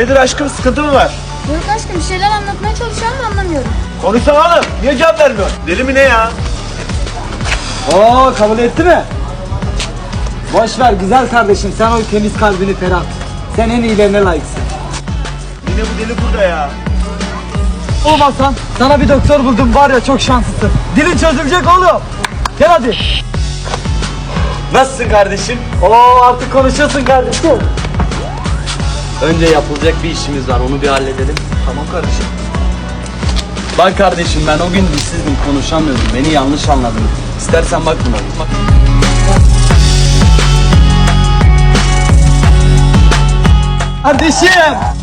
Hayırdır aşkım sıkıntı mı var? Yok aşkım bir şeyler anlatmaya çalışıyorum ama anlamıyorum. Konuşsana oğlum. Niye cevap vermiyorsun? Deli mi ne ya? Oo kabul etti mi? Boş ver güzel kardeşim sen o temiz kalbini ferah. tut. Sen en iyilerine layıksın. Yine bu deli burada ya. Oğlum Hasan sana bir doktor buldum var ya çok şanslısın. Dilin çözülecek oğlum. Gel hadi. Nasılsın kardeşim? Oo artık konuşuyorsun kardeşim. Önce yapılacak bir işimiz var onu bir halledelim. Tamam kardeşim. Bak kardeşim ben o gün dilsizdim konuşamıyordum. Beni yanlış anladın. İstersen bak buna. Bak. Kardeşim.